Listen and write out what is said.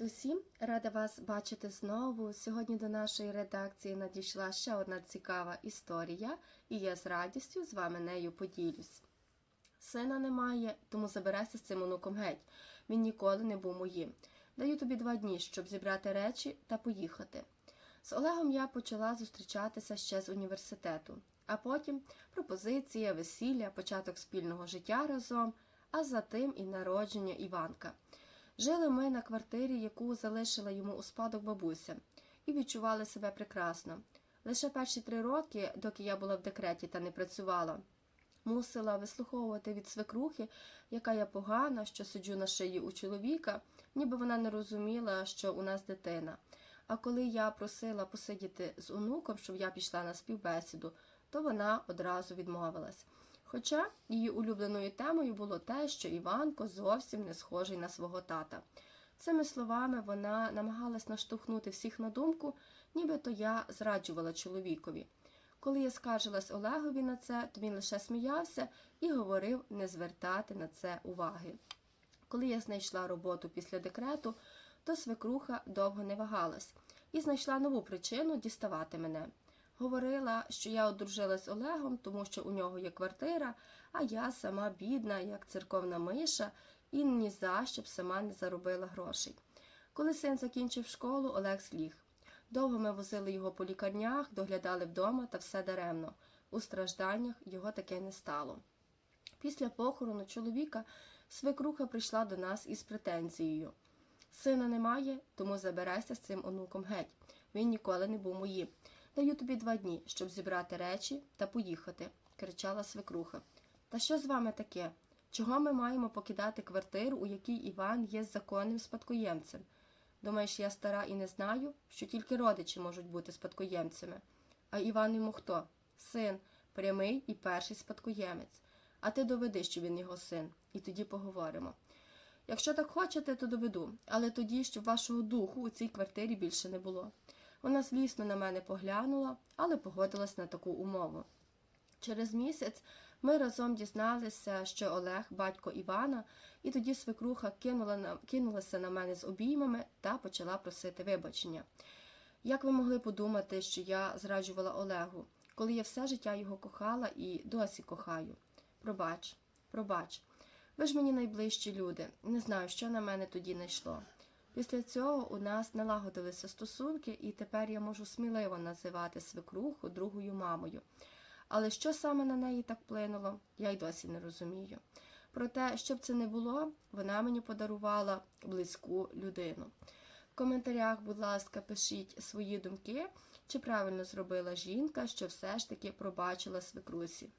усім! Рада вас бачити знову. Сьогодні до нашої редакції надійшла ще одна цікава історія, і я з радістю з вами нею поділюсь. Сина немає, тому забирайся з цим онуком геть. Він ніколи не був моїм. Даю тобі два дні, щоб зібрати речі та поїхати. З Олегом я почала зустрічатися ще з університету, а потім пропозиція, весілля, початок спільного життя разом, а за тим і народження Іванка. Жили ми на квартирі, яку залишила йому у спадок бабуся, і відчували себе прекрасно. Лише перші три роки, доки я була в декреті та не працювала, мусила вислуховувати від свекрухи, яка я погана, що сиджу на шиї у чоловіка, ніби вона не розуміла, що у нас дитина. А коли я просила посидіти з онуком, щоб я пішла на співбесіду, то вона одразу відмовилась. Хоча її улюбленою темою було те, що Іванко зовсім не схожий на свого тата. Цими словами вона намагалась наштовхнути всіх на думку, нібито я зраджувала чоловікові. Коли я скаржилась Олегові на це, то він лише сміявся і говорив не звертати на це уваги. Коли я знайшла роботу після декрету, то свекруха довго не вагалась і знайшла нову причину діставати мене. Говорила, що я одружилась з Олегом, тому що у нього є квартира, а я сама бідна, як церковна миша, і ні за що б сама не заробила грошей. Коли син закінчив школу, Олег зліг. Довго ми возили його по лікарнях, доглядали вдома та все даремно. У стражданнях його таке не стало. Після похорону чоловіка свекруха прийшла до нас із претензією. Сина немає, тому забирайся з цим онуком геть. Він ніколи не був моїм. Даю тобі два дні, щоб зібрати речі та поїхати, кричала свекруха. Та що з вами таке? Чого ми маємо покидати квартиру, у якій Іван є законним спадкоємцем? Думаєш, я стара і не знаю, що тільки родичі можуть бути спадкоємцями. А Іван йому хто? Син, прямий і перший спадкоємець. А ти доведи, що він його син, і тоді поговоримо. Якщо так хочете, то доведу, але тоді, щоб вашого духу у цій квартирі більше не було. Вона злісно на мене поглянула, але погодилась на таку умову. Через місяць ми разом дізналися, що Олег батько Івана, і тоді свекруха кинула на, кинулася на мене з обіймами та почала просити вибачення. Як ви могли подумати, що я зраджувала Олегу, коли я все життя його кохала і досі кохаю? Пробач, пробач. Ви ж мені найближчі люди. Не знаю, що на мене тоді найшло. Після цього у нас налагодилися стосунки, і тепер я можу сміливо називати свекруху другою мамою. Але що саме на неї так вплинуло, я й досі не розумію. Проте, щоб це не було, вона мені подарувала близьку людину. В коментарях, будь ласка, пишіть свої думки, чи правильно зробила жінка, що все ж таки пробачила свекрусі.